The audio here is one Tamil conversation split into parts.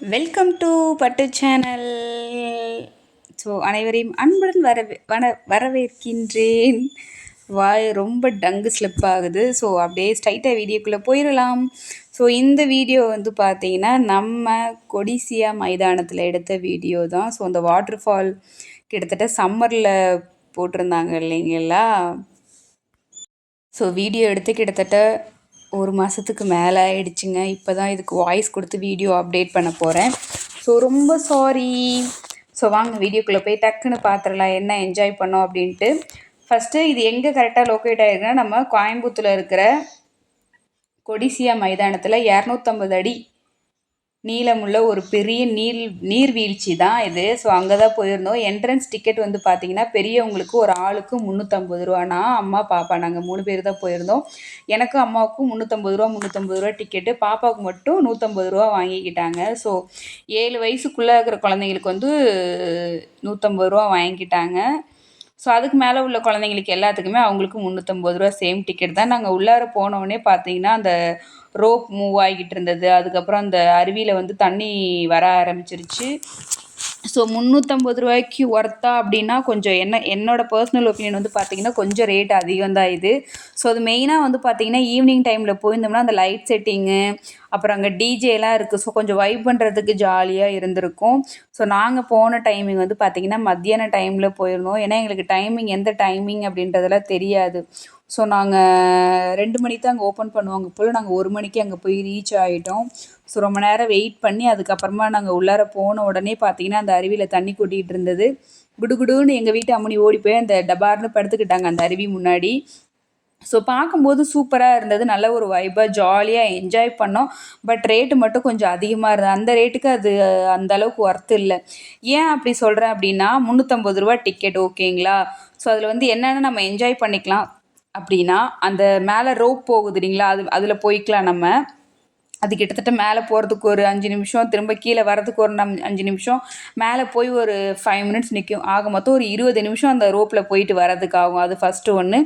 Welcome to Pattu channel so அனைவரையும் அன்புடன் வரவே வன வரவேற்கின்றேன். வாய் ரொம்ப டங்கு ஸ்லிப் ஆகுது. ஸோ அப்படியே ஸ்ட்ரைட்டாக வீடியோக்குள்ளே போயிடலாம் ஸோ இந்த வீடியோ வந்து பார்த்தீங்கன்னா நம்ம கொடிசியா மைதானத்தில் எடுத்த வீடியோ தான். ஸோ அந்த வாட்டர் ஃபால் கிட்டத்தட்ட சம்மரில் போட்டிருந்தாங்க இல்லைங்களா? ஸோ வீடியோ எடுத்து கிட்டத்தட்ட ஒரு மாதத்துக்கு மேலே ஆயிடுச்சுங்க. இப்போ தான் இதுக்கு வாய்ஸ் கொடுத்து வீடியோ அப்டேட் பண்ண போகிறேன் ஸோ ரொம்ப சாரி ஸோ வாங்க வீடியோக்குள்ளே போய் டக்குன்னு பார்த்துடலாம் என்ன என்ஜாய் பண்ணோம் அப்படின்ட்டு. ஃபஸ்ட்டு இது எங்கே கரெக்டாக லொக்கேட் ஆகிருக்குன்னா நம்ம கோயம்புத்தூரில் இருக்கிற கொடிசியா மைதானத்தில் இரநூத்தம்பது அடி நீளமுள்ள ஒரு பெரிய நீர் நீர்வீழ்ச்சி தான் இது. ஸோ அங்கே தான் போயிருந்தோம். என்ட்ரன்ஸ் டிக்கெட் வந்து பார்த்தீங்கன்னா பெரியவங்களுக்கு ஒரு ஆளுக்கு முந்நூற்றம்பது ரூபா. நான் அம்மா பாப்பா நாங்கள் மூணு பேர் தான் போயிருந்தோம். எனக்கும் அம்மாவுக்கும் முந்நூற்றம்பது ரூபா முந்நூற்றம்பது ரூபா டிக்கெட்டு பாப்பாவுக்கு மட்டும் நூற்றம்பது ரூபா வாங்கிக்கிட்டாங்க. ஸோ ஏழு வயசுக்குள்ளே இருக்கிற குழந்தைங்களுக்கு வந்து நூற்றம்பது ரூபா வாங்கிக்கிட்டாங்க. ஸோ அதுக்கு மேலே உள்ள குழந்தைங்களுக்கு எல்லாத்துக்குமே அவங்களுக்கு முந்நூற்றம்பது ரூபா சேம் டிக்கெட் தான். நாங்கள் உள்ளார போனோடனே பார்த்தீங்கன்னா அந்த ரோப் மூவ் ஆகிட்டு இருந்தது. அதுக்கப்புறம் அந்த அருவியில் வந்து தண்ணி வர ஆரம்பிச்சிருச்சு. ஸோ முந்நூற்றம்பது ரூபாய்க்கு ஒர்த்தா அப்படின்னா கொஞ்சம் என்ன என்னோடய பர்சனல் ஒப்பீனியன் வந்து பார்த்திங்கன்னா கொஞ்சம் ரேட் அதிகம் தான் இது. ஸோ அது மெயினாக வந்து பார்த்திங்கன்னா ஈவினிங் டைமில் போயிருந்தோம்னா அந்த லைட் செட்டிங்கு அப்புறம் அங்கே டிஜேலாம் இருக்குது ஸோ கொஞ்சம் வைப் பண்ணுறதுக்கு ஜாலியாக இருந்திருக்கும். ஸோ நாங்கள் போன டைமிங் வந்து பார்த்திங்கன்னா மத்தியான டைமில் போயிருந்தோம். ஏன்னா எங்களுக்கு டைமிங் எந்த டைமிங் அப்படின்றதெல்லாம் தெரியாது. ஸோ நாங்கள் ரெண்டு மணிக்கு தான் அங்கே ஓப்பன் பண்ணுவாங்க போல். நாங்கள் ஒரு மணிக்கு அங்கே போய் ரீச் ஆகிட்டோம் ஸோ ரொம்ப நேரம் வெயிட் பண்ணி அதுக்கப்புறமா நாங்கள் உள்ளார போன உடனே பார்த்தீங்கன்னா அந்த அருவியில் தண்ணி கொட்டிகிட்டு இருந்தது. குடுகுடுன்னு எங்கள் வீட்டு அம்மனி ஓடி போய் அந்த டபார்னு படுத்துக்கிட்டாங்க அந்த அருவி முன்னாடி. ஸோ பார்க்கும்போது சூப்பராக இருந்தது. நல்ல ஒரு வைபாக ஜாலியாக என்ஜாய் பண்ணோம். பட் ரேட்டு மட்டும் கொஞ்சம் அதிகமாக இருந்தது. அந்த ரேட்டுக்கு அது அந்த அளவுக்கு ஒர்த்து இல்லை. ஏன் அப்படி சொல்கிறேன் அப்படின்னா முந்நூற்றம்பது ரூபா டிக்கெட் ஓகேங்களா ஸோ அதில் வந்து என்னென்ன நம்ம என்ஜாய் பண்ணிக்கலாம்? அப்படின்னா அந்த மேலே ரோப் போகுது இல்லைங்களா? அது அதில் போய்க்கலாம் நம்ம. அது கிட்டத்தட்ட மேலே போகிறதுக்கு ஒரு அஞ்சு நிமிஷம் திரும்ப கீழே வரதுக்கு ஒரு நம் அஞ்சு நிமிஷம். மேலே போய் ஒரு ஃபைவ் மினிட்ஸ் நிற்கும் ஆக மொத்தம் ஒரு இருபது நிமிஷம் அந்த ரோப்பில் போயிட்டு வரதுக்கு ஆகும். அது ஃபஸ்ட்டு ஒன்று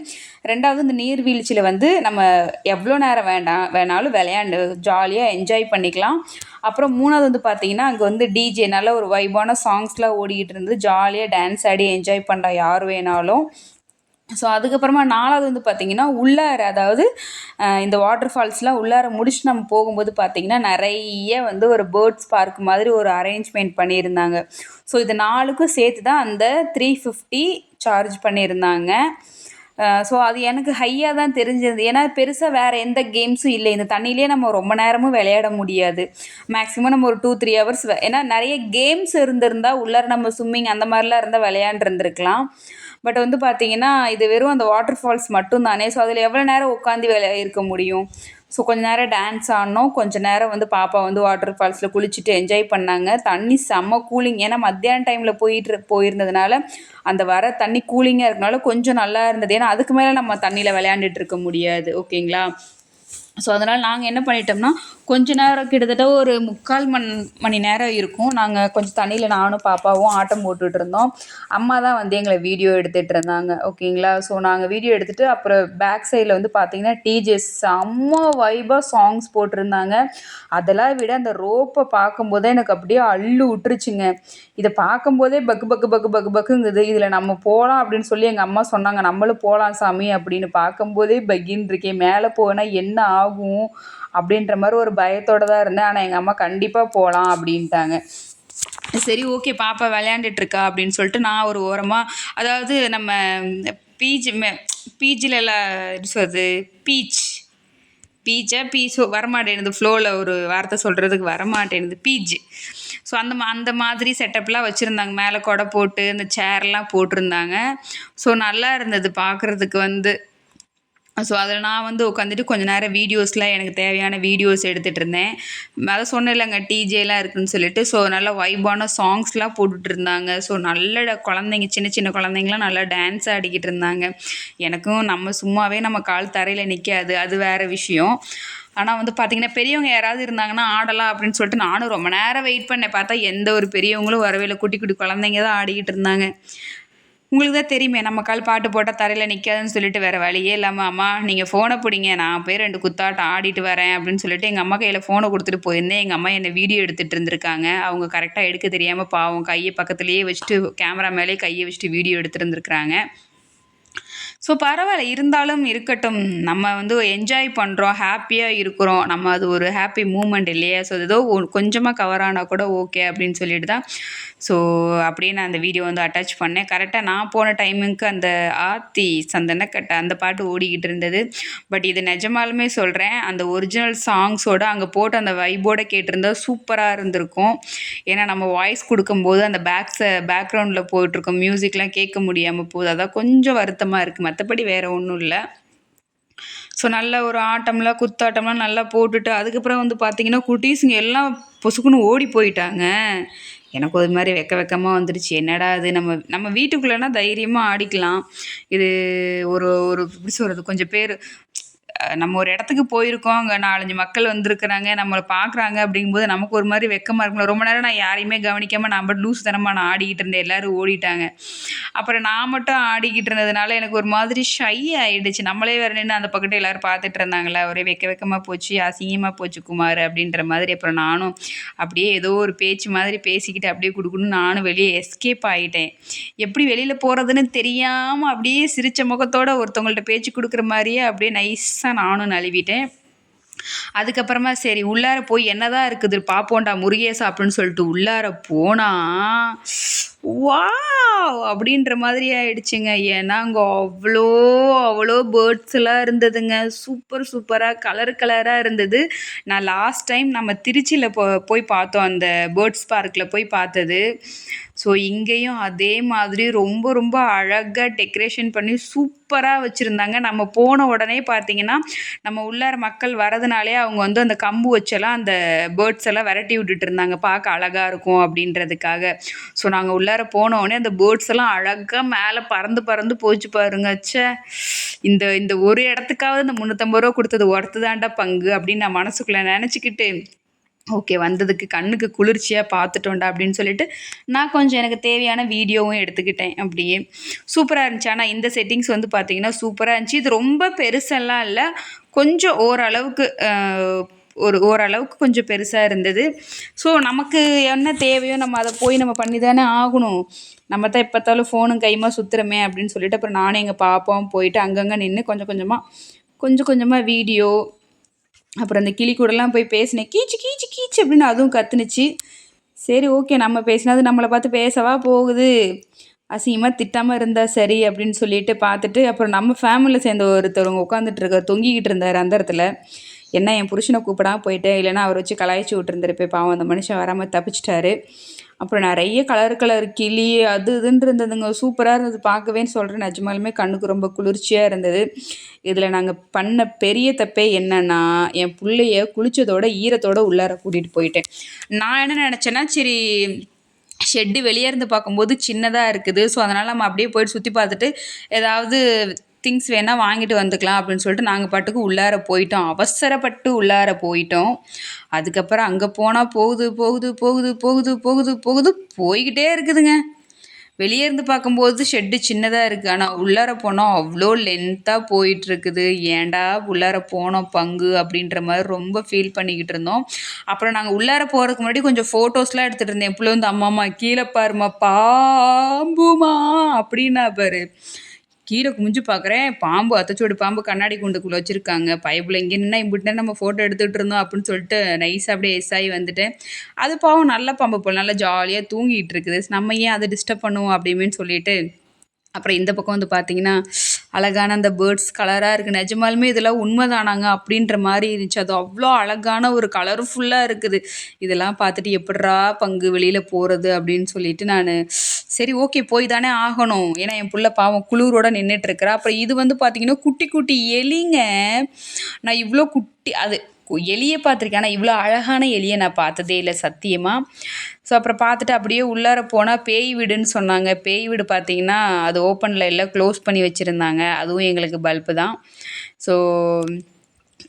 ரெண்டாவது இந்த நீர்வீழ்ச்சியில் வந்து நம்ம எவ்வளோ நேரம் வேண்டாம் வேணாலும் விளையாண்டு ஜாலியாக என்ஜாய் பண்ணிக்கலாம். அப்புறம் மூணாவது வந்து பார்த்தீங்கன்னா அங்கே வந்து டிஜே நல்ல ஒரு வைபான சாங்ஸ்லாம் ஓடிக்கிட்டு இருந்து ஜாலியாக டான்ஸ் ஆடி என்ஜாய் பண்ணுற யார் வேணாலும். ஸோ அதுக்கப்புறமா நாலாவது வந்து பார்த்திங்கன்னா உள்ளார அதாவது இந்த வாட்டர் ஃபால்ஸ்லாம் உள்ளார முடிச்சு நம்ம போகும்போது பார்த்திங்கன்னா நிறைய வந்து ஒரு பேர்ட்ஸ் பார்க் மாதிரி ஒரு அரேஞ்ச்மெண்ட் பண்ணியிருந்தாங்க. ஸோ இது நாலுக்கும் சேர்த்து தான் அந்த த்ரீ ஃபிஃப்டி சார்ஜ் பண்ணியிருந்தாங்க. ஸோ அது எனக்கு ஹையாக தான் தெரிஞ்சிருந்தது ஏன்னா பெருசாக வேறு எந்த கேம்ஸும் இல்லை. இந்த தண்ணியிலே நம்ம ரொம்ப நேரமும் விளையாட முடியாது. மேக்ஸிமம் நம்ம ஒரு டூ த்ரீ ஹவர்ஸ் ஏன்னா நிறைய கேம்ஸ் இருந்திருந்தால் உள்ளார நம்ம ஸ்விம்மிங் அந்த மாதிரிலாம் இருந்தால் விளையாண்டுருந்துருக்கலாம். பட் வந்து பார்த்தீங்கன்னா இது வெறும் அந்த வாட்டர் ஃபால்ஸ் மட்டும்தானே. ஸோ அதில் எவ்வளோ நேரம் உட்காந்து வேலை இருக்க முடியும்? ஸோ கொஞ்ச நேரம் டான்ஸ் ஆடினோம் கொஞ்ச நேரம் வந்து பாப்பா வந்து வாட்டர் ஃபால்ஸில் குளிச்சுட்டு என்ஜாய் பண்ணாங்க. தண்ணி செம்ம கூலிங் ஏன்னா மத்தியான டைமில் போயிட்டு போயிருந்ததுனால அந்த வர தண்ணி கூலிங்காக இருக்கனால கொஞ்சம் நல்லா இருந்தது. ஏன்னா அதுக்கு மேலே நம்ம தண்ணியில் விளையாண்டுட்டு இருக்க முடியாது. ஓகேங்களா ஸோ அதனால் நாங்கள் என்ன பண்ணிட்டோம்னா கொஞ்ச நேரம் கிட்டத்தட்ட ஒரு முக்கால் மண் மணி நேரம் இருக்கும். நாங்கள் கொஞ்சம் தண்ணியில் நானும் பாப்பாவும் ஆட்டம் போட்டுட்டு இருந்தோம். அம்மா தான் வந்து எங்களை வீடியோ எடுத்துகிட்டு இருந்தாங்க. ஓகேங்களா ஸோ நாங்கள் வீடியோ எடுத்துகிட்டு அப்புறம் பேக் சைடில் வந்து பார்த்திங்கன்னா டிஜேஸ் செம்ம வைபாக சாங்ஸ் போட்டிருந்தாங்க. அதெல்லாம் விட அந்த ரோப்பை பார்க்கும்போதே எனக்கு அப்படியே அள்ளு விட்டுருச்சுங்க. இதை பார்க்கும்போதே பக்கு பக்கு பக்கு பக்கு பக்குங்குது. இதில் நம்ம போகலாம் அப்படின்னு சொல்லி எங்கள் அம்மா சொன்னாங்க. நம்மளும் போகலாம் சாமி அப்படின்னு பார்க்கும்போதே பக்கின்னு இருக்கேன் மேலே போனால் என்ன ஆகும் அப்படின்ற மாதிரி ஒரு பயத்தோடு தான் இருந்தேன். ஆனால் எங்கள் அம்மா கண்டிப்பாக போகலாம் அப்படின்ட்டாங்க. சரி ஓகே பாப்பா விளையாண்டுட்ருக்கா அப்படின்னு சொல்லிட்டு நான் ஒரு ஓரமாக அதாவது நம்ம பீஜ் மே பீச்சிலலாம் எப்படி சொல்கிறது பீச் பீச்சா பீச்சோ வரமாட்டேனுது ஃப்ளோவில் ஒரு வார்த்தை சொல்கிறதுக்கு வரமாட்டேனுது பீச் ஸோ அந்த மா அந்த மாதிரி செட்டப்லாம் வச்சுருந்தாங்க. மேலே கொடை போட்டு அந்த சேர்லாம் போட்டிருந்தாங்க. ஸோ நல்லா இருந்தது. பார்க்குறதுக்கு வந்து ஸோ அதில் நான் வந்து உட்காந்துட்டு கொஞ்சம் நேரம் வீடியோஸ்லாம் எனக்கு தேவையான வீடியோஸ் எடுத்துகிட்டு இருந்தேன் அதை சொன்னேன் இல்லைங்க டிஜேலாம் இருக்குதுன்னு சொல்லிட்டு. ஸோ நல்லா வைபான சாங்ஸ்லாம் போட்டுட்டு இருந்தாங்க ஸோ நல்ல குழந்தைங்க சின்ன சின்ன குழந்தைங்களாம் நல்லா டான்ஸ் ஆடிக்கிட்டு இருந்தாங்க. எனக்கும் நம்ம சும்மாவே நம்ம கால் தரையில் நிற்காது அது வேறு விஷயம். ஆனால் வந்து பார்த்திங்கன்னா பெரியவங்க யாராவது இருந்தாங்கன்னா ஆடலாம் அப்படின்னு சொல்லிட்டு நானும் ரொம்ப நேரம் வெயிட் பண்ணேன். பார்த்தா எந்த ஒரு பெரியவங்களும் வரவே இல்லை குட்டி குட்டி குழந்தைங்க தான் ஆடிக்கிட்டு இருந்தாங்க. உங்களுக்கு தான் தெரியுமே நம்ம கால் பாட்டு போட்டால் தரையில் நிற்காதுன்னு சொல்லிட்டு வேறு வழியே இல்லாமல் அம்மா நீங்கள் ஃபோனை பிடிங்க நான் போய் ரெண்டு குத்தாட்டம் ஆடிட்டு வரேன் அப்படின்னு சொல்லிட்டு எங்கள் அம்மா கையில் ஃபோனை கொடுத்துட்டு போயிருந்தேன். எங்கள் அம்மா என்னை வீடியோ எடுத்துகிட்டு இருந்திருக்காங்க. அவங்க கரெக்டாக எடுக்க தெரியாமல் பாவம் கையை பக்கத்துலேயே வச்சுட்டு கேமரா மேலே கையை வச்சுட்டு வீடியோ எடுத்துருந்துருக்குறாங்க ஸோ பரவாயில்ல. இருந்தாலும் இருக்கட்டும். நம்ம வந்து என்ஜாய் பண்ணுறோம் ஹாப்பியாக இருக்கிறோம். நம்ம அது ஒரு ஹாப்பி மூமெண்ட் இல்லையா? ஸோ ஏதோ கொஞ்சமாக கவர் ஆனால் கூட ஓகே அப்படின்னு சொல்லிட்டு தான். ஸோ அப்படியே நான் அந்த வீடியோ வந்து அட்டாச் பண்ணேன். கரெக்டாக நான் போன டைமுக்கு அந்த ஆத்தி சந்தனக்கட்டை அந்த பாட்டு ஓடிக்கிட்டு இருந்தது. பட் இது நிஜமாலுமே சொல்கிறேன் அந்த ஒரிஜினல் சாங்ஸோட அங்கே போட்டு அந்த வைபோட கேட்டிருந்தா சூப்பராக இருந்திருக்கும். ஏன்னா நம்ம வாய்ஸ் கொடுக்கும்போது அந்த பேக்ஸை பேக்ரவுண்டில் போயிட்டுருக்கோம் மியூசிக்லாம் கேட்க முடியாமல் போகுது. அதான் கொஞ்சம் வருத்தமாக இருக்குது மற்றபடி வேறு ஒன்றும் இல்லை. ஸோ நல்ல ஒரு ஆட்டம்லாம் குத்தாட்டம்லாம் நல்லா போட்டுட்டு அதுக்கப்புறம் வந்து பார்த்திங்கன்னா குட்டீஸுங்க எல்லாம் பொசுக்குன்னு ஓடி போயிட்டாங்க. எனக்கு ஒரு மாதிரி வெக்க வெக்கமாக வந்துடுச்சு என்னடா அது நம்ம நம்ம வீட்டுக்குள்ளேனா தைரியமாக ஆடிக்கலாம். இது ஒரு ஒரு எப்படி சொல்கிறது கொஞ்சம் பேர் நம்ம ஒரு இடத்துக்கு போயிருக்கோம். அங்கே நாலஞ்சு மக்கள் வந்திருக்கிறாங்க. நம்மளை பார்க்குறாங்க அப்படிங்கும்போது நமக்கு ஒரு மாதிரி வெக்கமாக இருக்கும்ல. ரொம்ப நேரம் நான் யாரையுமே கவனிக்காமல் நான் மட்டும் லூஸ் தனமாக நான் ஆடிக்கிட்டு இருந்தேன். எல்லோரும் ஓடிட்டாங்க. அப்புறம் நான் மட்டும் ஆடிக்கிட்டு இருந்ததுனால எனக்கு ஒரு மாதிரி ஷை ஆகிடுச்சு நம்மளே வேறு நின்று அந்த பக்கத்து எல்லோரும் பார்த்துட்டு இருந்தாங்களா ஒரே வெக்க வெக்கமாக போச்சு. அசிங்கமாக போச்சு குமார் அப்படின்ற மாதிரி. அப்புறம் நானும் அப்படியே ஏதோ ஒரு பேச்சு மாதிரி பேசிக்கிட்டு அப்படியே கொடுக்கணும்னு நானும் வெளியே எஸ்கேப் ஆகிட்டேன் எப்படி வெளியில் போகிறதுன்னு தெரியாமல் அப்படியே சிரித்த முகத்தோடு ஒருத்தவங்கள்ட்ட பேச்சு கொடுக்குற மாதிரியே அப்படியே நைஸாக தான் நானும் நழுவிட்டேன். அதுக்கப்புறமா சரி உள்ளார போய் என்னதான் இருக்குது பார்ப்போண்டா முருகேசா அப்படின்னு சொல்லிட்டு உள்ளார போனால் வா அப்படின்ற மாதிரி ஆயிடுச்சுங்க. ஏன்னா அங்கே அவ்வளோ அவ்வளோ பேர்ட்ஸ்லாம் இருந்ததுங்க. சூப்பர் சூப்பராக கலர் கலராக இருந்தது. நான் லாஸ்ட் டைம் நம்ம திருச்சியில் போ போய் பார்த்தோம். அந்த பேர்ட்ஸ் பார்க்கில் போய் பார்த்தது. ஸோ இங்கேயும் அதே மாதிரி ரொம்ப ரொம்ப அழகாக டெக்கரேஷன் பண்ணி சூப்பராக வச்சுருந்தாங்க. நம்ம போன உடனே பார்த்தீங்கன்னா நம்ம உள்ளார மக்கள் வரதுனாலே அவங்க வந்து அந்த கம்பு வச்செல்லாம் அந்த பேர்ட்ஸ் எல்லாம் விரட்டி விட்டுட்டு இருந்தாங்க. பார்க்க அழகாக இருக்கும் அப்படின்றதுக்காக. ஸோ நாங்கள் உள்ளார போனோடனே அந்த பேர்ட்ஸ் எல்லாம் அழகாக மேலே பறந்து பறந்து போச்சு பாருங்க. ச்சே. இந்த இந்த ஒரு இடத்துக்காவது இந்த முந்நூற்றம்பது ரூபா கொடுத்தது ஒர்த்து தாண்டா பங்கு அப்படின்னு நான் மனசுக்குள்ளே நினச்சிக்கிட்டு ஓகே வந்ததுக்கு கண்ணுக்கு குளிர்ச்சியாக பார்த்துட்டோண்டா அப்படின்னு சொல்லிட்டு நான் கொஞ்சம் எனக்கு தேவையான வீடியோவும் எடுத்துக்கிட்டேன் அப்படியே. சூப்பராக இருந்துச்சு. ஆனால் இந்த செட்டிங்ஸ் வந்து பார்த்திங்கன்னா சூப்பராக இருந்துச்சு. இது ரொம்ப பெருசெல்லாம் இல்லை. கொஞ்சம் ஓரளவுக்கு ஒரு ஓரளவுக்கு கொஞ்சம் பெருசாக இருந்தது. ஸோ நமக்கு என்ன தேவையோ நம்ம அதை போய் நம்ம பண்ணி தானே ஆகணும். நம்ம தான் எப்போத்தாலும் ஃபோனும் கைமா சுற்றுறமே அப்படின்னு சொல்லிட்டு அப்புறம் நானும் எங்கள் பாப்பாவும் போயிட்டு அங்கங்கே நின்று கொஞ்சம் கொஞ்சமாக கொஞ்சம் கொஞ்சமாக வீடியோ அப்புறம் அந்த கிளி கூடலாம் போய் பேசினேன். கீச்சு கீச்சு கீச்சு அப்படின்னு அதுவும் கத்துனுச்சு. சரி ஓகே நம்ம பேசினது நம்மளை பார்த்து பேசவா போகுது. அசிங்கமாக திட்டாமல் இருந்தால் சரி அப்படின்னு சொல்லிட்டு பார்த்துட்டு அப்புறம் நம்ம ஃபேமிலியில் சேர்ந்த ஒருத்தர் உட்காந்துட்டு இருக்க தொங்கிக்கிட்டு இருந்தார் அந்த இடத்துல. என்ன என் புருஷனை கூப்பிடாமல் போயிட்டேன் இல்லைன்னா அவர் வச்சு கலாய்ச்சி விட்டுருந்துருப்பேன். பாவம் அந்த மனுஷன் வராமல் தப்பிச்சிட்டாரு. அப்புறம் நிறைய கலர் கலர் கிளி அது இதுன்னு இருந்ததுங்க. சூப்பராக இருந்தது. பார்க்கவேன்னு சொல்கிறேன் நிஜமாலுமே கண்ணுக்கு ரொம்ப குளிர்ச்சியாக இருந்தது. இதில் நாங்கள் பண்ண பெரிய தப்பே என்னன்னா என் பிள்ளைய குளித்ததோட ஈரத்தோடு உள்ளார கூட்டிகிட்டு போயிட்டேன். நான் என்ன நினச்சேன்னா சரி ஷெட்டு வெளியே இருந்து பார்க்கும்போது சின்னதாக இருக்குது. ஸோ அதனால் நம்ம அப்படியே போயிட்டு சுற்றி பார்த்துட்டு ஏதாவது திங்ஸ் வேணால் வாங்கிட்டு வந்துக்கலாம் அப்படின்னு சொல்லிட்டு நாங்கள் பாட்டுக்கு உள்ளார போயிட்டோம். அவசரப்பட்டு உள்ளார போயிட்டோம். அதுக்கப்புறம் அங்கே போனால் போகுது போகுது போகுது போகுது போகுது போகுது போய்கிட்டே இருக்குதுங்க. வெளியே இருந்து பார்க்கும்போது ஷெட்டு சின்னதாக இருக்குது ஆனால் உள்ளார போனால் அவ்வளோ லென்த்தாக போயிட்டுருக்குது ஏன்டா உள்ளார போனோம் பங்கு அப்படின்ற மாதிரி ரொம்ப ஃபீல் பண்ணிக்கிட்டு இருந்தோம். அப்புறம் நாங்கள் உள்ளார போகிறதுக்கு முன்னாடி கொஞ்சம் ஃபோட்டோஸ்லாம் எடுத்துகிட்டு இருந்தேன். எப்படி வந்து அம்மா அம்மா கீழே பாருமா பாம்புமா அப்படின்னா பாரு. கீழே குமிஞ்சு பார்க்குறேன் பாம்பு அத்தச்சோடு பாம்பு கண்ணாடி குண்டுக்குள்ளே வச்சுருக்காங்க. பைப்பில் இங்கே நின்னா இப்படின்னா நம்ம ஃபோட்டோ எடுத்துகிட்டு இருந்தோம் அப்படின்னு சொல்லிட்டு நைஸாக அப்படியே எஸ் ஆகி வந்துட்டேன். அது பாவம் நல்ல பாம்பு போல் நல்லா ஜாலியாக தூங்கிட்டு இருக்குது. நம்ம ஏன் அதை டிஸ்டர்ப் பண்ணுவோம் அப்படின்னு சொல்லிட்டு அப்புறம் இந்த பக்கம் வந்து பார்த்தீங்கன்னா அழகான அந்த பேர்ட்ஸ் கலராக இருக்குது நிஜமாலுமே இதெல்லாம் உண்மைதானாங்க அப்படின்ற மாதிரி இருந்துச்சு. அது அவ்வளோ அழகான ஒரு கலர்ஃபுல்லாக இருக்குது. இதெல்லாம் பார்த்துட்டு எப்படா பங்கு வெளியில் போகிறது அப்படின்னு சொல்லிட்டு நான் சரி ஓகே போய் தானே ஆகணும். ஏன்னா என் பிள்ளை பாவம் குளிரோட நின்றுட்டுருக்குறா அப்புறம் இது வந்து பார்த்திங்கன்னா குட்டி குட்டி எலிங்க. நான் இவ்வளோ குட்டி அது எலியை பார்த்துருக்கேன் ஆனால் இவ்வளோ அழகான எலியை நான் பார்த்ததே இல்லை சத்தியமாக ஸோ அப்புறம் பார்த்துட்டு அப்படியே உள்ளார போனால் பேய் வீடுன்னு சொன்னாங்க. பேய் வீடு பார்த்தீங்கன்னா அது ஓப்பனில் இல்லை க்ளோஸ் பண்ணி வச்சுருந்தாங்க. அதுவும் எங்களுக்கு பல்பு தான். ஸோ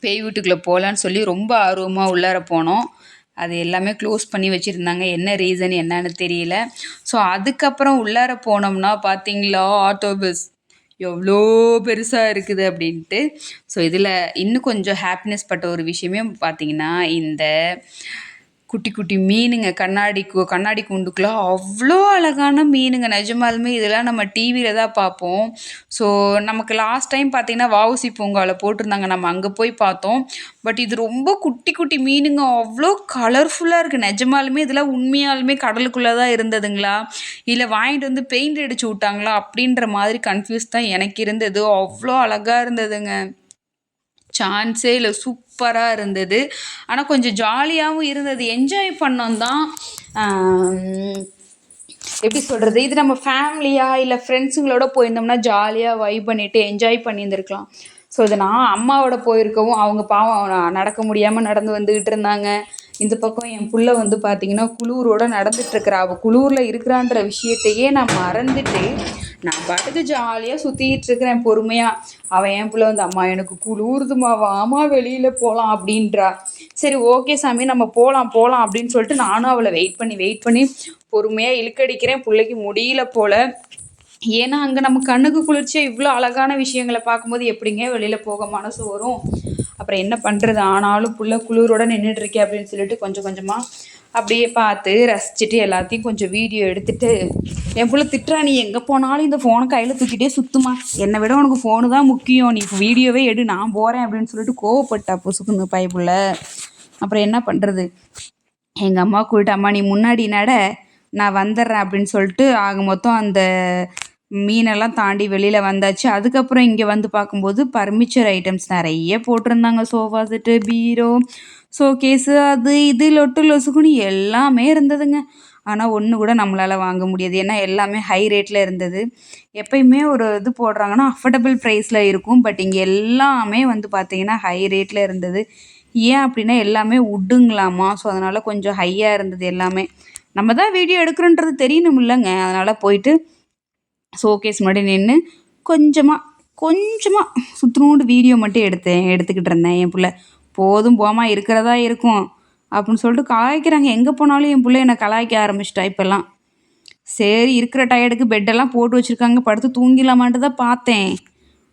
பேய் வீட்டுக்குள்ளே போகலான்னு சொல்லி ரொம்ப ஆர்வமாக உள்ளார போனோம். அது எல்லாமே க்ளோஸ் பண்ணி வச்சுருந்தாங்க. என்ன ரீசன் என்னன்னு தெரியல. ஸோ அதுக்கப்புறம் உள்ளார போனோம்னா பார்த்தீங்களா ஆட்டோ பஸ் எவ்வளோ பெருசாக இருக்குது அப்படின்ட்டு. ஸோ இதில் இன்னும் கொஞ்சம் ஹாப்பினஸ் பட்ட ஒரு விஷயமே பார்த்தீங்கன்னா இந்த குட்டி குட்டி மீனுங்க கண்ணாடி கண்ணாடி குண்டுக்குலாம் அவ்வளோ அழகான மீனுங்க. நிஜமாலுமே இதெல்லாம் நம்ம டிவியில் தான் பார்ப்போம். ஸோ நமக்கு லாஸ்ட் டைம் பார்த்தீங்கன்னா வாவுசி பூங்காவில் போட்டிருந்தாங்க. நம்ம அங்கே போய் பார்த்தோம். பட் இது ரொம்ப குட்டி குட்டி மீனுங்க. அவ்வளோ கலர்ஃபுல்லாக இருக்குது நிஜமாலுமே இதெல்லாம் உண்மையாலுமே கடலுக்குள்ளே தான் இருந்ததுங்களா? இல்லை வாங்கிட்டு வந்து பெயிண்ட் அடிச்சு விட்டாங்களா? அப்படின்ற மாதிரி கன்ஃபியூஸ் தான் எனக்கு இருந்தது. அவ்வளோ அழகாக இருந்ததுங்க. சான்ஸே இல்லை சூப்பராக இருந்தது. ஆனால் கொஞ்சம் ஜாலியாகவும் இருந்தது. என்ஜாய் பண்ணோம் தான். எப்படி சொல்கிறது இது நம்ம ஃபேமிலியாக இல்லை ஃப்ரெண்ட்ஸுங்களோட போயிருந்தோம்னா ஜாலியாக வைப் பண்ணிவிட்டு என்ஜாய் பண்ணியிருந்துருக்கலாம். ஸோ இது நான் அம்மாவோட போயிருக்கவும் அவங்க பாவம் நடக்க முடியாமல் நடந்து வந்துக்கிட்டு இருந்தாங்க. இந்த பக்கம் என் புள்ள வந்து பார்த்திங்கன்னா குளூரோட நடந்துட்டுருக்குறா. அவள் குளூரில் இருக்கிறான்ற விஷயத்தையே நான் மறந்துட்டு நான் பாட்டுக்கு ஜாலியாக சுற்றிக்கிட்டு இருக்கிறேன் பொறுமையாக அவள் என் பிள்ளை வந்து அம்மா எனக்கு குளிருதுமா வாமா வெளியில் போகலாம் அப்படின்றா. சரி ஓகே சாமி நம்ம போகலாம் போகலாம் அப்படின்னு சொல்லிட்டு நானும் அவளை வெயிட் பண்ணி வெயிட் பண்ணி பொறுமையாக இழுக்கடிக்கிறேன். பிள்ளைக்கு முடியல போல். ஏன்னா அங்கே நம்ம கண்ணுக்கு குளிர்ச்சியாக இவ்வளோ அழகான விஷயங்களை பார்க்கும்போது எப்படிங்க வெளியில் போக மனசு வரும்? அப்புறம் என்ன பண்ணுறது ஆனாலும் புள்ள குளிரோட நின்றுட்டுருக்கே அப்படின்னு சொல்லிட்டு கொஞ்சம் கொஞ்சமாக அப்படியே பார்த்து ரசிச்சுட்டு எல்லாத்தையும் கொஞ்சம் வீடியோ எடுத்துகிட்டு என் பிள்ளை திட்டுறா நீ எங்கே போனாலும் இந்த ஃபோனை கையில் தூக்கிட்டே சுற்றுமா என்னை விட உனக்கு ஃபோனு தான் முக்கியம். நீ வீடியோவே எடு நான் போகிறேன் அப்படின்னு சொல்லிட்டு கோவப்பட்டா புசுக்குன்னு பயப்புள்ள அப்புறம் என்ன பண்ணுறது எங்கள் அம்மா கூப்பிட்டு அம்மா நீ முன்னாடி நட நான் வந்துடுறேன் அப்படின்னு சொல்லிட்டு ஆக மொத்தம் அந்த மீனெல்லாம் தாண்டி வெளியில் வந்தாச்சு. அதுக்கப்புறம் இங்கே வந்து பார்க்கும்போது பர்மிச்சர் ஐட்டம்ஸ் நிறைய போட்டிருந்தாங்க. சோஃபா செட்டு பீரோ ஷோகேஸு அது இது லொட்டு லொசுக்குன்னு எல்லாமே இருந்ததுங்க. ஆனால் ஒன்று கூட நம்மளால் வாங்க முடியாது. ஏன்னா எல்லாமே ஹை ரேட்டில் இருந்தது. எப்பயுமே ஒரு இது போடுறாங்கன்னா அஃபர்டபுள் ப்ரைஸில் இருக்கும். பட் இங்கே எல்லாமே வந்து பார்த்திங்கன்னா ஹை ரேட்டில் இருந்தது. ஏன் அப்படின்னா எல்லாமே உட்டுங்களாமா ஸோ அதனால் கொஞ்சம் ஹையாக இருந்தது எல்லாமே. நம்ம தான் வீடியோ எடுக்கிறோன்றது தெரியணும் இல்லைங்க அதனால் போயிட்டு ஷோகேஸ் முன்னாடி நின்று கொஞ்சமாக கொஞ்சமாக சுற்றுனோண்டு வீடியோ மட்டும் எடுத்தேன் எடுத்துக்கிட்டு இருந்தேன். என் பிள்ள போதும் போமா இருக்கிறதா இருக்கும். அப்படின்னு சொல்லிட்டு கலாய்க்கிறாங்க. எங்கே போனாலும் என் பிள்ளை என்னை கலாய்க்க ஆரம்பிச்சிட்டா இப்போல்லாம். சரி இருக்கிற டயர்டுக்கு பெட்டெல்லாம் போட்டு வச்சுருக்காங்க. படுத்து தூங்கிடலாமான்ட்டு தான் பார்த்தேன்.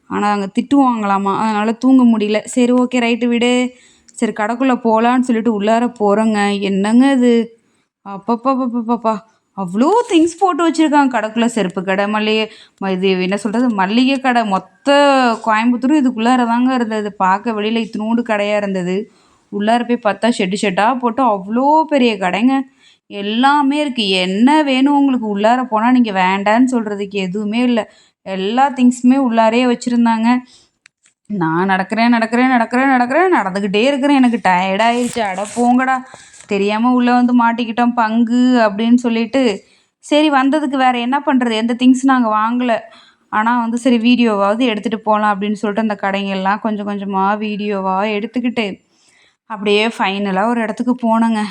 ஆனால் அங்கே திட்டுவாங்களாமா. அதனால் தூங்க முடியல. சரி ஓகே ரைட்டு விடு. சரி கடைக்குள்ளே போகலான்னு சொல்லிட்டு உள்ளார போகிறோங்க என்னங்க இது? அப்பப்பப்பப்பப்பா அவ்வளோ திங்ஸ் போட்டு வச்சுருக்காங்க. கடைக்குள்ளே செருப்பு கடை மல்லிகை இது என்ன சொல்கிறது மல்லிகை கடை. மொத்த கோயம்புத்தூரும் இதுக்குள்ளார தாங்க இருந்தது. பார்க்க வெளியில் இத்தினோண்டு கடையாக இருந்தது. உள்ளார போய் பார்த்தா ஷெட்டு ஷெட்டாக போட்டு அவ்வளோ பெரிய கடைங்க. எல்லாமே இருக்குது என்ன வேணும் உங்களுக்கு? உள்ளார போனால் நீங்கள் வேண்டான்னு சொல்கிறதுக்கு எதுவுமே இல்லை. எல்லா திங்ஸுமே உள்ளாரே வச்சுருந்தாங்க. நான் நடக்கிறேன் நடக்கிறேன் நடக்கிறேன் நடக்கிறேன் நடந்துக்கிட்டே இருக்கிறேன். எனக்கு டயர்டாயிடுச்சு அட போங்கடா. தெரியாமல் உள்ளே வந்து மாட்டிக்கிட்டோம் பங்கு அப்படின்னு சொல்லிட்டு சரி வந்ததுக்கு வேறு என்ன பண்ணுறது எந்த திங்ஸ் நாங்கள் வாங்கலை. ஆனால் வந்து சரி வீடியோவாவது எடுத்துகிட்டு போகலாம் அப்படின்னு சொல்லிட்டு அந்த கடைங்கெல்லாம் கொஞ்சம் கொஞ்சமாக வீடியோவாக எடுத்துக்கிட்டு அப்படியே ஃபைனலாக ஒரு இடத்துக்கு போனோங்க.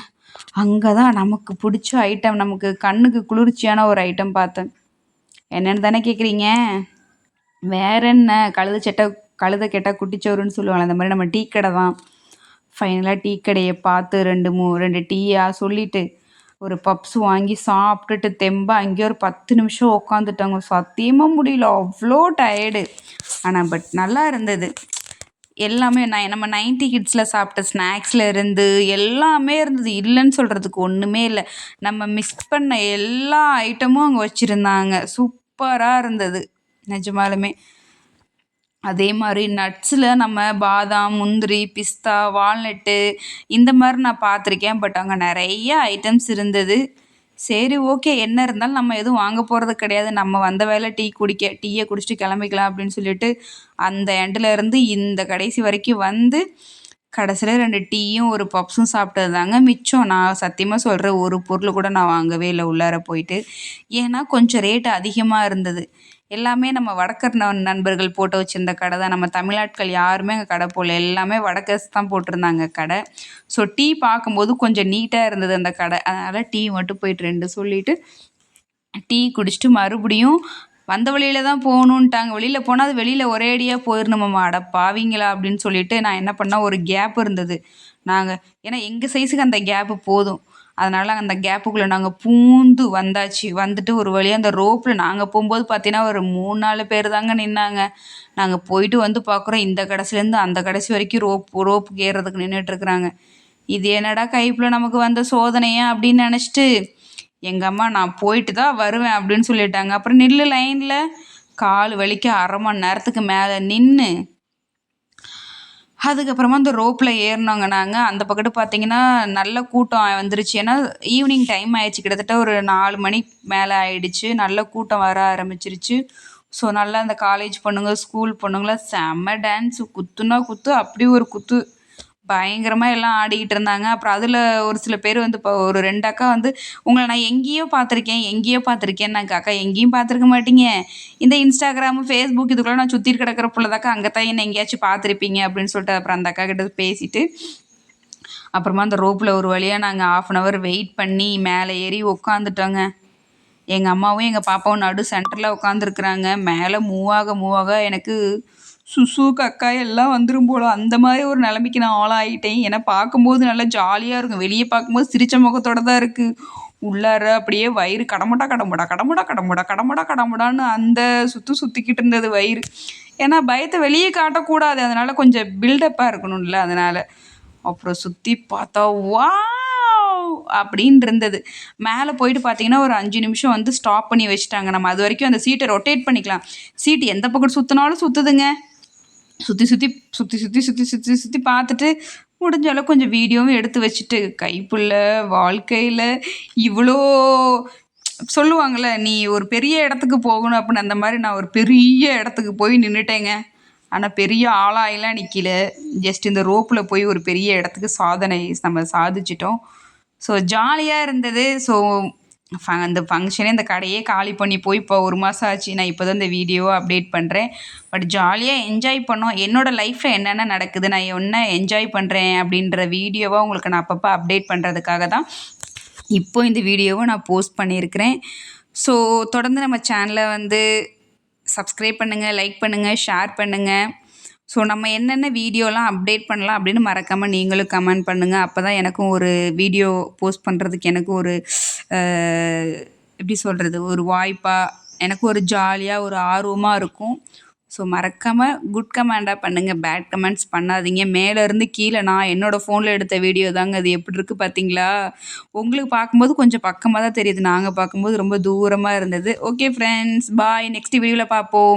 அங்கே தான் நமக்கு பிடிச்ச ஐட்டம் நமக்கு கண்ணுக்கு குளிர்ச்சியான ஒரு ஐட்டம் பார்த்தேன். என்னென்னு தானே கேட்குறீங்க வேற என்ன? கழுத சட்டை கழுத கெட்டால் குட்டிச்சோறுன்னு சொல்லுவாங்க அந்த மாதிரி நம்ம டீ கடை தான் ஃபைனலாக டீ கடையை பார்த்து ரெண்டு மூ ரெண்டு டீயாக சொல்லிவிட்டு ஒரு பப்ஸ் வாங்கி சாப்பிட்டுட்டு தெம்பா அங்கேயே ஒரு பத்து நிமிஷம் உட்காந்துட்டாங்க சத்தியமாக முடியல. அவ்வளோ டயர்டு ஆனால் பட் நல்லா இருந்தது. எல்லாமே நான் நம்ம நைன்டி கிட்ஸில் சாப்பிட்ட ஸ்நாக்ஸில் இருந்து எல்லாமே இருந்தது. இல்லைன்னு சொல்கிறதுக்கு ஒன்றுமே இல்லை. நம்ம மிஸ் பண்ண எல்லா ஐட்டமும் அங்கே வச்சுருந்தாங்க. சூப்பராக இருந்தது. நிஜமாலுமே. அதே மாதிரி நட்ஸில் நம்ம பாதாம் முந்திரி பிஸ்தா வால்நட்டு இந்த மாதிரி நான் பார்த்துருக்கேன். பட் அங்கே நிறைய ஐட்டம்ஸ் இருந்தது. சரி ஓகே என்ன இருந்தாலும் நம்ம எதுவும் வாங்க போகிறது கிடையாது. நம்ம வந்த வேலை டீ குடிக்க டீயை குடிச்சிட்டு கிளம்பிக்கலாம் அப்படின்னு சொல்லிட்டு அந்த எண்டில் இருந்து இந்த கடைசி வரைக்கும் வந்து கடைசியில் ரெண்டு டீயும் ஒரு பப்ஸும் சாப்பிட்டது தாங்க மிச்சம். நான் சத்தியமாக சொல்கிறேன் ஒரு பொருள் கூட நான் வாங்கவே இல்லை உள்ளார போயிட்டு. ஏன்னா கொஞ்சம் ரேட்டு அதிகமாக இருந்தது. எல்லாமே நம்ம வடக்கர் நண்பர்கள் போட்டு வச்சுருந்த கடை தான். நம்ம தமிழாட்கள் யாருமே அங்கே கடை போடல. எல்லாமே வடக்கர்ஸ் தான் போட்டிருந்தாங்க கடை. ஸோ டீ பார்க்கும்போது கொஞ்சம் நீட்டாக இருந்தது அந்த கடை. அதனால் டீ மட்டும் போயிட்டு ரெண்டு சொல்லிவிட்டு டீ குடிச்சிட்டு மறுபடியும் வந்த வழியில் தான் போகணுன்ட்டாங்க வெளியில் போனால் அது வெளியில் ஒரே அடியாக போயிடணுமாம்மா அட பாவீங்களா அப்படின்னு சொல்லிட்டு நான் என்ன பண்ணேன்? ஒரு கேப் இருந்தது. நாங்கள் ஏன்னா எங்கள் சைஸுக்கு அந்த கேப்பு போதும். அதனால் அந்த கேப்புக்குள்ளே நாங்கள் பூந்து வந்தாச்சு. வந்துட்டு ஒரு வழியாக அந்த ரோப்பில் நாங்கள் போகும்போது பார்த்தீங்கன்னா ஒரு மூணு நாலு பேர் தாங்க நின்னாங்க. நாங்கள் போயிட்டு வந்து பார்க்குறோம் இந்த கடைசிலேருந்து அந்த கடைசி வரைக்கும் ரோப் ரோப்புக்கு ஏறுறதுக்கு நின்றுட்டுருக்குறாங்க இது என்னடா கைப்பில் நமக்கு வந்த சோதனையா அப்படின்னு நினச்சிட்டு எங்கள் அம்மா நான் போயிட்டு தான் வருவேன் அப்படின்னு சொல்லிட்டாங்க. அப்புறம் நில்லு லைனில் கால் வலிக்க அரை மணி நேரத்துக்கு மேலே நின்று அதுக்கப்புறமா அந்த ரோப்பில் ஏறினோங்க நாங்கள் அந்த பக்கத்து பார்த்தீங்கன்னா நல்ல கூட்டம் வந்துருச்சு. ஏன்னா ஈவினிங் டைம் ஆயிடுச்சு. கிட்டத்தட்ட ஒரு நாலு மணி மேலே ஆயிடுச்சு. நல்ல கூட்டம் வர ஆரம்பிச்சிருச்சு. ஸோ நல்லா அந்த காலேஜ் பொண்ணுங்க ஸ்கூல் பொண்ணுங்களாம் செம்ம டான்ஸு குத்துனா குத்து அப்படி ஒரு குத்து. பயங்கரமாக எல்லாம் ஆடிக்கிட்டு இருந்தாங்க. அப்புறம் அதில் ஒரு சில பேர் வந்து இப்போ ஒரு ரெண்டு அக்கா வந்து உங்களை நான் எங்கேயோ பார்த்துருக்கேன் எங்கேயோ பார்த்துருக்கேன்னாங்க அக்கா எங்கேயும் பார்த்துருக்க மாட்டீங்க. இந்த இன்ஸ்டாகிராமு ஃபேஸ்புக் இதுக்குள்ளே நான் சுற்றி கிடக்கிற பிள்ளைதாக்கா அங்கே தான் என்ன எங்கேயாச்சும் பார்த்துருப்பீங்க. அப்படின்னு சொல்லிட்டு அப்புறம் அந்த அக்கா கிட்ட பேசிட்டு அப்புறமா அந்த ரோப்பில் ஒரு வழியாக நாங்கள் ஆஃப் அன் ஹவர் வெயிட் பண்ணி மேலே ஏறி உட்காந்துட்டோங்க எங்கள் அம்மாவும் எங்கள் பாப்பாவும் நடு சென்டரில் உட்காந்துருக்குறாங்க மேலே மூவாக மூவாக எனக்கு சுசு கக்கா எல்லாம் வந்துடும் போல். அந்த மாதிரி ஒரு நிலைமைக்கு நான் ஆளாகிட்டேன் ஏன்னா பார்க்கும்போது நல்லா ஜாலியாக இருக்கும். வெளியே பார்க்கும்போது சிரித்த முகத்தோட தான் இருக்குது உள்ளார அப்படியே வயிறு கடமுடா கடமுடா கடமுடா கடமுடா கடமுடா கடமுடான்னு அந்த சுற்று சுற்றிக்கிட்டு இருந்தது வயிறு. ஏன்னா பயத்தை வெளியே காட்டக்கூடாது. அதனால் கொஞ்சம் பில்டப்பாக இருக்கணும்ல அதனால். அப்புறம் சுற்றி பார்த்தா வா அப்படின்னு இருந்தது. மேலே போயிட்டு பார்த்தீங்கன்னா ஒரு அஞ்சு நிமிஷம் வந்து ஸ்டாப் பண்ணி வச்சுட்டாங்க. நம்ம அது வரைக்கும் அந்த சீட்டை ரொட்டேட் பண்ணிக்கலாம். சீட்டு எந்த பக்கம் சுற்றினாலும் சுற்றுதுங்க சுற்றி சுற்றி சுற்றி சுற்றி சுற்றி சுற்றி சுற்றி பார்த்துட்டு முடிஞ்ச அளவுக்கு கொஞ்சம் வீடியோவும் எடுத்து வச்சுட்டு கைப்புள்ள வாழ்க்கையில் இவ்வளோ சொல்லுவாங்கள்ல நீ ஒரு பெரிய இடத்துக்கு போகணும் அப்படின்னு அந்த மாதிரி நான் ஒரு பெரிய இடத்துக்கு போய் நின்றுட்டேங்க ஆனால் பெரிய ஆளாயெல்லாம் நிற்கல ஜஸ்ட் இந்த ரோப்பில் போய் ஒரு பெரிய இடத்துக்கு சாதனை நம்ம சாதிச்சிட்டோம். ஸோ ஜாலியாக இருந்தது. ஸோ ஃப அந்த ஃபங்க்ஷனே இந்த கடையே காலி பண்ணி போய் இப்போ ஒரு மாதம் ஆச்சு. நான் இப்போ தான் இந்த வீடியோவை அப்டேட் பண்ணுறேன் பட் ஜாலியாக என்ஜாய் பண்ணோம். என்னோடய லைஃப்பில் என்னென்ன நடக்குது நான் என்ன என்ஜாய் பண்ணுறேன் அப்படின்ற வீடியோவாக உங்களுக்கு நான் அப்பப்போ அப்டேட் பண்ணுறதுக்காக தான் இப்போ இந்த வீடியோவை நான் போஸ்ட் பண்ணியிருக்கிறேன். ஸோ தொடர்ந்து நம்ம சேனலை வந்து சப்ஸ்கிரைப் பண்ணுங்கள் லைக் பண்ணுங்கள் ஷேர் பண்ணுங்கள் ஸோ நம்ம என்னென்ன வீடியோலாம் அப்டேட் பண்ணலாம் அப்படின்னு மறக்காமல் நீங்களும் கமெண்ட் பண்ணுங்கள் அப்போ தான் எனக்கும் ஒரு வீடியோ போஸ்ட் பண்ணுறதுக்கு எனக்கு ஒரு எப்படி சொல்கிறது ஒரு வாய்ப்பாக எனக்கு ஒரு ஜாலியாக ஒரு ஆர்வமாக இருக்கும். ஸோ மறக்காமல் குட் கமெண்டாக பண்ணுங்கள் பேட் கமெண்ட்ஸ் பண்ணாதீங்க. மேலேருந்து கீழே நான் என்னோடய ஃபோனில் எடுத்த வீடியோ தாங்க. அது எப்படி இருக்குது பார்த்தீங்களா உங்களுக்கு பார்க்கும்போது கொஞ்சம் பக்கமாக தான் தெரியுது. நாங்கள் பார்க்கும்போது ரொம்ப தூரமாக இருந்தது. ஓகே ஃப்ரெண்ட்ஸ் பாய் நெக்ஸ்ட் வீடியோவில் பார்ப்போம்.